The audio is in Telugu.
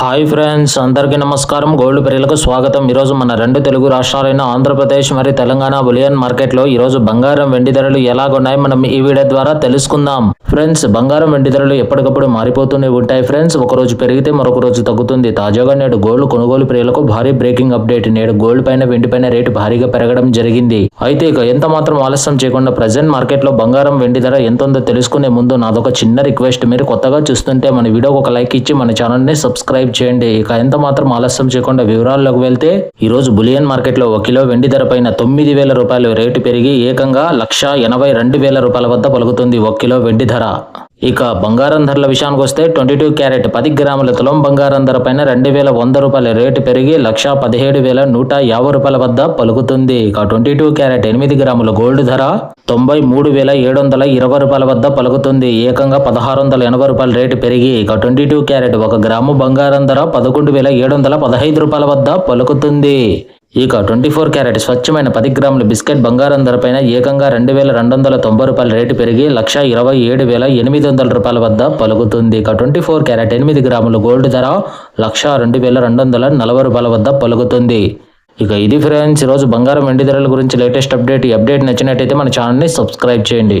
హాయ్ ఫ్రెండ్స్ అందరికీ నమస్కారం. గోల్డ్ పెరుగులకు స్వాగతం. ఈరోజు మన రెండు తెలుగు రాష్ట్రాలైన ఆంధ్రప్రదేశ్ మరియు తెలంగాణ బులియన్ మార్కెట్లో ఈరోజు బంగారం వెండి ధరలు ఎలాగున్నాయి? మనం ఈ వీడియో ద్వారా తెలుసుకుందాం. ఫ్రెండ్స్ బంగారం వెండి ధరలు ఎప్పటికప్పుడు మారిపోతూనే ఉంటాయి ఫ్రెండ్స్. ఒక రోజు పెరిగితే మరొక రోజు తగ్గుతుంది. తాజాగా నేడు గోల్డ్ కొనుగోలు ప్రియులకు భారీ బ్రేకింగ్ అప్డేట్. నేడు గోల్డ్ పైన వెండి పైన రేటు భారీగా పెరగడం జరిగింది. అయితే ఇక ఎంత మాత్రం ఆలస్యం చేయకుండా ప్రజెంట్ మార్కెట్లో బంగారం వెండి ధర ఎంత ఉందో తెలుసుకునే ముందు నాదొక చిన్న రిక్వెస్ట్. మీరు కొత్తగా చూస్తుంటే మన వీడియోకి ఒక లైక్ ఇచ్చి మన ఛానల్ని సబ్స్క్రైబ్ చేయండి. ఇక ఎంత మాత్రం ఆలస్యం చేయకుండా వివరాల్లోకి వెళ్తే ఈ రోజు బులియన్ మార్కెట్లో ఒక కిలో వెండి ధర పైన తొమ్మిది వేల రూపాయలు రేటు పెరిగి ఏకంగా లక్ష ఎనభై రెండు వేల రూపాయల వద్ద పలుకుతుంది. ఒక కిలో వెండి ధర ఇక బంగారం ధరల విషయానికి వస్తే ట్వంటీ టూ క్యారెట్ పది గ్రాముల తులం బంగారం ధర పైన రెండు వేల వంద రూపాయల రేటు పెరిగి లక్ష పదిహేడు వేల నూట యాభై రూపాయల వద్ద పలుకుతుంది. ఇక ట్వంటీ టూ క్యారెట్ ఎనిమిది గ్రాముల గోల్డ్ ధర తొంభై మూడు వేల ఏడు వందల ఇరవై రూపాయల వద్ద పలుకుతుంది. ఏకంగా పదహారు వందల ఎనభై రూపాయల రేటు పెరిగి ఇక ట్వంటీ టూ క్యారెట్ ఒక గ్రాము బంగారం ధర పదకొండు వేల ఏడు వందల పదహైదు రూపాయల వద్ద పలుకుతుంది. ఇక ట్వంటీ ఫోర్ క్యారెట్ స్వచ్ఛమైన పది గ్రాముల బిస్కెట్ బంగారం ధరపైన ఏకంగా రెండు వేల రెండు వందల తొంభై రూపాయల రేటు పెరిగి లక్ష ఇరవై ఏడు వేల ఎనిమిది వందల రూపాయల వద్ద పలుకుతుంది. ఇక ట్వంటీ ఫోర్ క్యారెట్ ఎనిమిది గ్రాముల గోల్డ్ ధర లక్ష రెండు వేల రెండు వందల నలభై రూపాయల వద్ద పలుకుతుంది. ఇక ఇది ఫ్రెండ్స్ ఈరోజు బంగారం వెండి ధరల గురించి లేటెస్ట్ అప్డేట్. ఈ అప్డేట్ నచ్చినట్టయితే మన ఛానల్ని సబ్స్క్రైబ్ చేయండి.